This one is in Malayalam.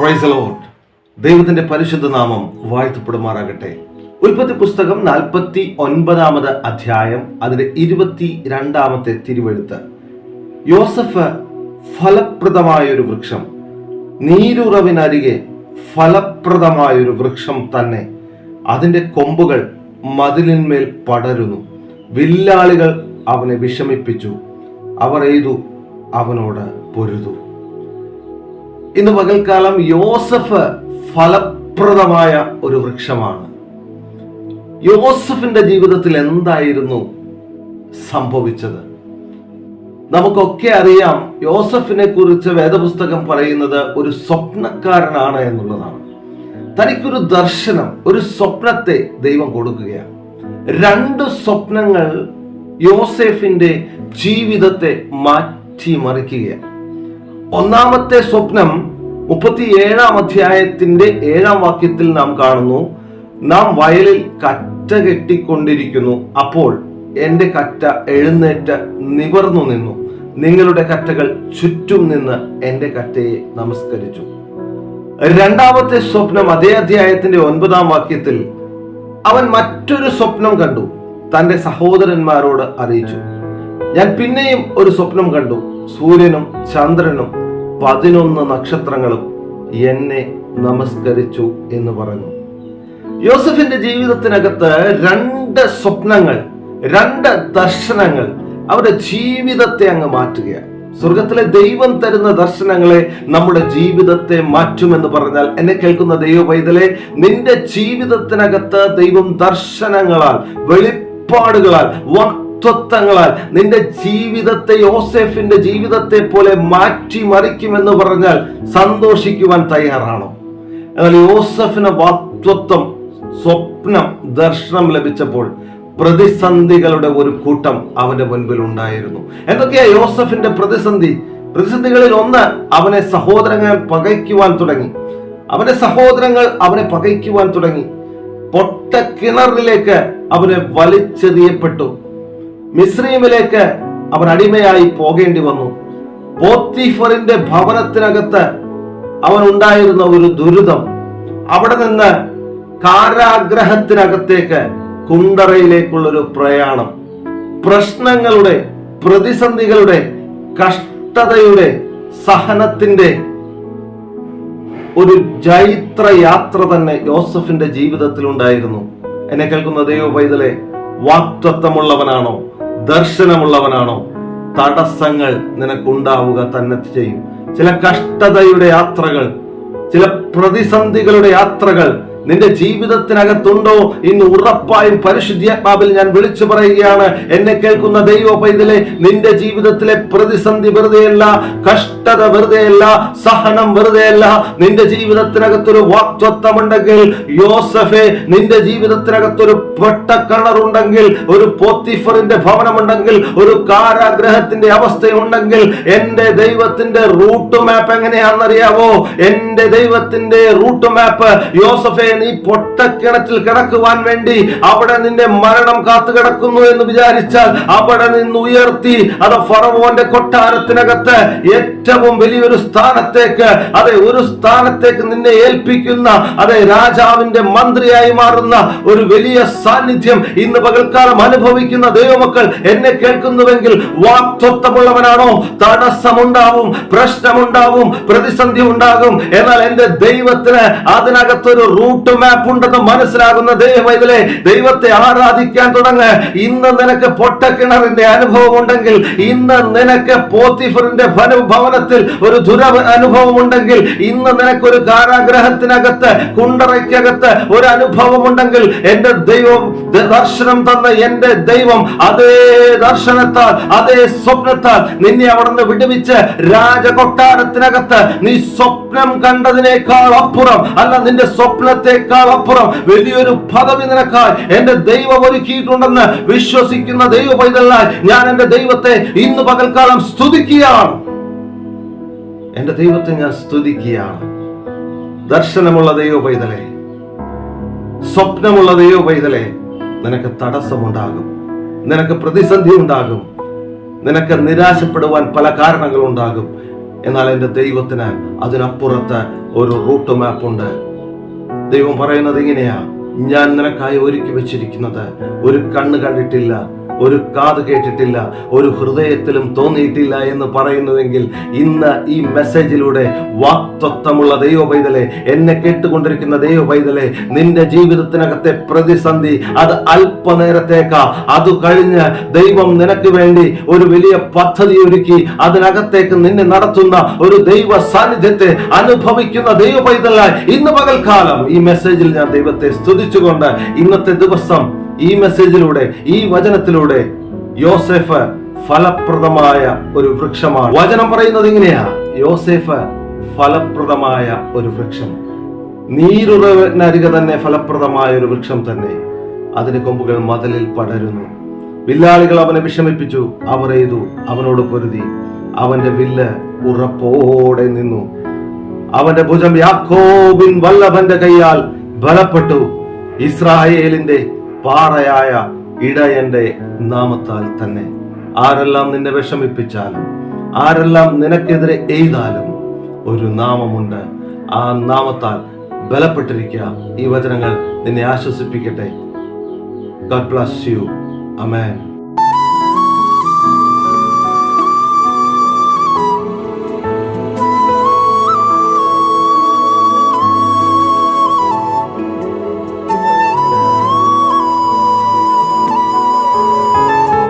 പ്രൈസ് ലോർഡ് ദൈവത്തിന്റെ പരിശുദ്ധ നാമം വാഴ്ത്തപ്പെടുമാറാകട്ടെ. ഉൽപ്പത്തി പുസ്തകം നാൽപ്പത്തി ഒൻപതാമത് അധ്യായം അതിന്റെ ഇരുപത്തി രണ്ടാമത്തെ തിരുവെഴുത്ത്. യോസഫ് ഫലപ്രദമായൊരു വൃക്ഷം നീരുറവിനരികെ ഫലപ്രദമായൊരു വൃക്ഷം തന്നെ. അതിന്റെ കൊമ്പുകൾ മതിലിന്മേൽ പടരുന്നു. വില്ലാളികൾ അവനെ വിഷമിപ്പിച്ചു. അവർ എയ്തു അവനോട് പൊരുതു. ഇന്ന് പകൽക്കാലം യോസഫ് ഫലപ്രദമായ ഒരു വൃക്ഷമാണ്. യോസഫിന്റെ ജീവിതത്തിൽ എന്തായിരുന്നു സംഭവിച്ചത്? നമുക്കൊക്കെ അറിയാം യോസഫിനെ കുറിച്ച് വേദപുസ്തകം പറയുന്നത് ഒരു സ്വപ്നക്കാരനാണ് എന്നുള്ളതാണ്. തനിക്കൊരു ദർശനം ഒരു സ്വപ്നത്തെ ദൈവം കൊടുക്കുകയാണ്. രണ്ട് സ്വപ്നങ്ങൾ യോസഫിന്റെ ജീവിതത്തെ മാറ്റിമറിക്കുകയാണ്. ഒന്നാമത്തെ സ്വപ്നം മുപ്പത്തി ഏഴാം അധ്യായത്തിന്റെ ഏഴാം വാക്യത്തിൽ നാം കാണുന്നു. നാം വയലിൽ കറ്റ കെട്ടിക്കൊണ്ടിരിക്കുന്നു. അപ്പോൾ എന്റെ കറ്റ എഴുന്നേറ്റ് നിവർന്നു നിന്നു. നിങ്ങളുടെ കറ്റകൾ ചുറ്റും നിന്ന് എന്റെ കറ്റയെ നമസ്കരിച്ചു. രണ്ടാമത്തെ സ്വപ്നം അതേ അധ്യായത്തിന്റെ ഒൻപതാം വാക്യത്തിൽ അവൻ മറ്റൊരു സ്വപ്നം കണ്ടു. തന്റെ സഹോദരന്മാരോട് അറിയിച്ചു. ഞാൻ പിന്നെയും ഒരു സ്വപ്നം കണ്ടു. സൂര്യനും ചന്ദ്രനും പതിനൊന്ന് നക്ഷത്രങ്ങളും എന്നെ നമസ്കരിച്ചു എന്ന് പറഞ്ഞു. യോസഫിന്റെ ജീവിതത്തിനകത്ത് രണ്ട് സ്വപ്നങ്ങൾ രണ്ട് ദർശനങ്ങൾ അവരുടെ ജീവിതത്തെ അങ്ങ് മാറ്റുകയാണ്. സ്വർഗത്തിലെ ദൈവം തരുന്ന ദർശനങ്ങളെ നമ്മുടെ ജീവിതത്തെ മാറ്റുമെന്ന് പറഞ്ഞാൽ എന്നെ കേൾക്കുന്ന ദൈവ പൈതലെ നിന്റെ ജീവിതത്തിനകത്ത് ദൈവം ദർശനങ്ങളാൽ വെളിപ്പാടുകളാൽ വാക്തത്വങ്ങളാൽ നിന്റെ ജീവിതത്തെ യോസെഫിന്റെ ജീവിതത്തെ പോലെ മാറ്റി മറിക്കുമെന്ന് പറഞ്ഞാൽ സന്തോഷിക്കുവാൻ തയ്യാറാണോ? എന്നാൽ യോസഫിന് വാക്തത്വം സ്വപ്നം ദർശനം ലഭിച്ചപ്പോൾ പ്രതിസന്ധികളുടെ ഒരു കൂട്ടം അവന്റെ മുൻപിൽ ഉണ്ടായിരുന്നു. എന്തൊക്കെയാ യോസഫിന്റെ പ്രതിസന്ധി? പ്രതിസന്ധികളിൽ ഒന്ന് അവനെ സഹോദരങ്ങൾ പകയ്ക്കുവാൻ തുടങ്ങി. അവന്റെ സഹോദരങ്ങൾ അവനെ പകയ്ക്കുവാൻ തുടങ്ങി. പൊട്ട കിണറിലേക്ക് അവനെ വലിച്ചെറിയപ്പെട്ടു. മിശ്രീമിലേക്ക് അവൻ അടിമയായി പോകേണ്ടി വന്നു. പോത്തിഫറിന്റെ ഭവനത്തിനകത്ത് അവൻ ഉണ്ടായിരുന്ന ഒരു ദുരിതം. അവിടെ നിന്ന് കാരാഗ്രഹത്തിനകത്തേക്ക് കുണ്ടറയിലേക്കുള്ളൊരു പ്രയാണം. പ്രശ്നങ്ങളുടെ പ്രതിസന്ധികളുടെ കഷ്ടതയുടെ സഹനത്തിന്റെ ഒരു ജൈത്ര യാത്ര തന്നെ യോസഫിന്റെ ജീവിതത്തിൽ ഉണ്ടായിരുന്നു എന്നെ കേൾക്കുന്ന ദൈവ പൈതലെ വാക്തത്വമുള്ളവനാണോ? ദർശനമുള്ളവനാണോ? തടസ്സങ്ങൾ നിനക്കുണ്ടാവുക തന്നെ ചെയ്യും. ചില കഷ്ടതയുടെ യാത്രകൾ ചില പ്രതിസന്ധികളുടെ യാത്രകൾ നിന്റെ ജീവിതത്തിനകത്തുണ്ടോ? ഇന്ന് ഉറപ്പായും പരിശുദ്ധാത്മാവിൽ ഞാൻ വിളിച്ചു പറയുകയാണ്. എന്നെ കേൾക്കുന്ന ദൈവ പൈതലെ നിന്റെ ജീവിതത്തിലെ പ്രതിസന്ധി വെറുതെയല്ല കഷ്ടത വെറുതെയല്ല സഹനം വെറുതെയല്ല. നിന്റെ ജീവിതത്തിനകത്തൊരു വാക്തത്വമുണ്ടെങ്കിൽ യോസഫെ നിന്റെ ജീവിതത്തിനകത്തൊരു പൊട്ടക്കിണറുണ്ടെങ്കിൽ ഒരു പോത്തിഫറിന്റെ ഭവനമുണ്ടെങ്കിൽ ഒരു കാരാഗ്രഹത്തിന്റെ അവസ്ഥയുണ്ടെങ്കിൽ എന്റെ ദൈവത്തിന്റെ റൂട്ട് മാപ്പ് എങ്ങനെയാണെന്നറിയാവോ? എന്റെ ദൈവത്തിന്റെ റൂട്ട് മാപ്പ് യോസഫെ നീ പൊട്ടക്കിണറ്റിൽ കിടക്കുവാൻ വേണ്ടി അവിടെ നിന്റെ മരണം കാത്തു കിടക്കുന്നു എന്ന് വിചാരിച്ചാൽ അവിടെ നിന്ന് ഉയർത്തി അത് ഫറവോന്റെ കൊട്ടാരത്തിനകത്ത് ഏറ്റവും വലിയൊരു സ്ഥാനത്തേക്ക് അതെ ഒരു സ്ഥാനത്തേക്ക് നിന്നെ ഏൽപ്പിക്കുന്ന അതെ രാജാവിന്റെ മന്ത്രിയായി മാറുന്ന ഒരു വലിയ സാന്നിധ്യം ഇന്ന് പകൽക്കാലം അനുഭവിക്കുന്ന ദൈവമക്കൾ എന്നെ കേൾക്കുന്നുവെങ്കിൽ വാക്തത്വമുള്ളവനാണോ? തടസ്സമുണ്ടാവും പ്രശ്നമുണ്ടാവും പ്രതിസന്ധി ഉണ്ടാകും എന്നാൽ എന്റെ ദൈവത്തിന് അതിനകത്തൊരു റൂട്ട് ഉണ്ടെന്ന് മനസ്സിലാകുന്ന ദൈവത്തിലെ ദൈവത്തെ ആരാധിക്കാൻ തുടങ്ങ. ഇന്ന് നിനക്ക് പൊട്ടക്കിണറിന്റെ അനുഭവം ഉണ്ടെങ്കിൽ ഇന്ന് നിനക്ക് പോത്തിഫറിന്റെ ഭവനത്തിൽ ഒരു ദുര അനുഭവം ഉണ്ടെങ്കിൽ ഇന്ന് നിനക്ക് ഒരു കാരാഗ്രഹത്തിനകത്ത് കുണ്ടറയ്ക്കകത്ത് ഒരു അനുഭവം ഉണ്ടെങ്കിൽ എന്റെ ദൈവം ദർശനം തന്ന എന്റെ ദൈവം അതേ ദർശനത്താൽ അതേ സ്വപ്നത്താൽ നിന്നെ അവിടുന്ന് വിടുവിച്ച് രാജകൊട്ടാരത്തിനകത്ത് നീ സ്വപ്നം കണ്ടതിനേക്കാൾ അപ്പുറം അല്ല നിന്റെ സ്വപ്നത്തെക്കാൾ അപ്പുറം വലിയൊരു പദവി നിനക്കായി എന്റെ ദൈവം ഒരുക്കിയിട്ടുണ്ടെന്ന് വിശ്വസിക്കുന്ന ദൈവ പൈതലായി ഞാൻ എന്റെ ദൈവത്തെ ഇന്ന് പകൽക്കാലം സ്തുതിക്കുകയാണ്. എന്റെ ദൈവത്തെ ഞാൻ സ്തുതിക്കുകയാണ്. ദർശനമുള്ള ദൈവ പൈതലെ സ്വപ്നമുള്ള ദൈവ പൈതലെ നിനക്ക് തടസ്സമുണ്ടാകും. നിനക്ക് പ്രതിസന്ധി ഉണ്ടാകും. നിനക്ക് നിരാശപ്പെടുവാൻ പല കാരണങ്ങളുണ്ടാകും. എന്നാൽ എന്റെ ദൈവത്തിന് അതിനപ്പുറത്ത് ഒരു റൂട്ട് മാപ്പ് ഉണ്ട് ദൈവം പറയുന്നത് ഇങ്ങനെയാ ഞാൻ നിനക്കായി ഒരുക്കി വെച്ചിരിക്കുന്നത് ഒരു കണ്ണ് കണ്ടിട്ടില്ല ഒരു കാത് കേട്ടിട്ടില്ല ഒരു ഹൃദയത്തിലും തോന്നിയിട്ടില്ല എന്ന് പറയുന്നുവെങ്കിൽ ഇന്ന് ഈ മെസ്സേജിലൂടെ വാക്തത്വമുള്ള ദൈവ പൈതലെ എന്നെ കേട്ടുകൊണ്ടിരിക്കുന്ന ദൈവ പൈതലെ നിന്റെ ജീവിതത്തിനകത്തെ പ്രതിസന്ധി അത് അല്പനേരത്തേക്കാ. അത് കഴിഞ്ഞ് ദൈവം നിനക്ക് വേണ്ടി ഒരു വലിയ പദ്ധതി ഒരുക്കി അതിനകത്തേക്ക് നിന്നെ നടത്തുന്ന ഒരു ദൈവ സാന്നിധ്യത്തെ അനുഭവിക്കുന്ന ദൈവ പൈതലായി ഇന്ന് പകൽക്കാലം ഈ മെസ്സേജിൽ ഞാൻ ദൈവത്തെ സ്തുതിച്ചുകൊണ്ട് ഇന്നത്തെ ദിവസം ഈ മെസ്സേജിലൂടെ ഈ വചനത്തിലൂടെ യോസെഫ് ഫലപ്രദമായ ഒരു വൃക്ഷമാണ്. വചനം പറയുന്നത് ഇങ്ങനെയാ. യോസെഫ് ഫലപ്രദമായ ഒരു വൃക്ഷം. നീരുറവിനരികെ തന്നെ ഫലപ്രദമായ ഒരു വൃക്ഷം തന്നെ. അതിന് കൊമ്പുകൾ മതിലിൽ പടരുന്നു. വില്ലാളികൾ അവനെ വിഷമിപ്പിച്ചു. അവർ എയ്തു അവനോട് പൊരുതി. അവന്റെ വില്ല് ഉറപ്പോടെ നിന്നു. അവന്റെ ഭുജം യാക്കോബിൻ വല്ലഭന്റെ കൈയാൽ ബലപ്പെട്ടു. ഇസ്രായേലിന്റെ പാറയായ ഇടയന്റെ നാമത്താൽ തന്നെ ആരെല്ലാം നിന്നെ വിഷമിപ്പിച്ചാലും ആരെല്ലാം നിനക്കെതിരെ എഴുതാലും ഒരു നാമമുണ്ട് ആ നാമത്താൽ ബലപ്പെട്ടിരിക്കുക ഈ വചനങ്ങൾ നിന്നെ ആശ്വസിപ്പിക്കട്ടെ God bless you. Amen.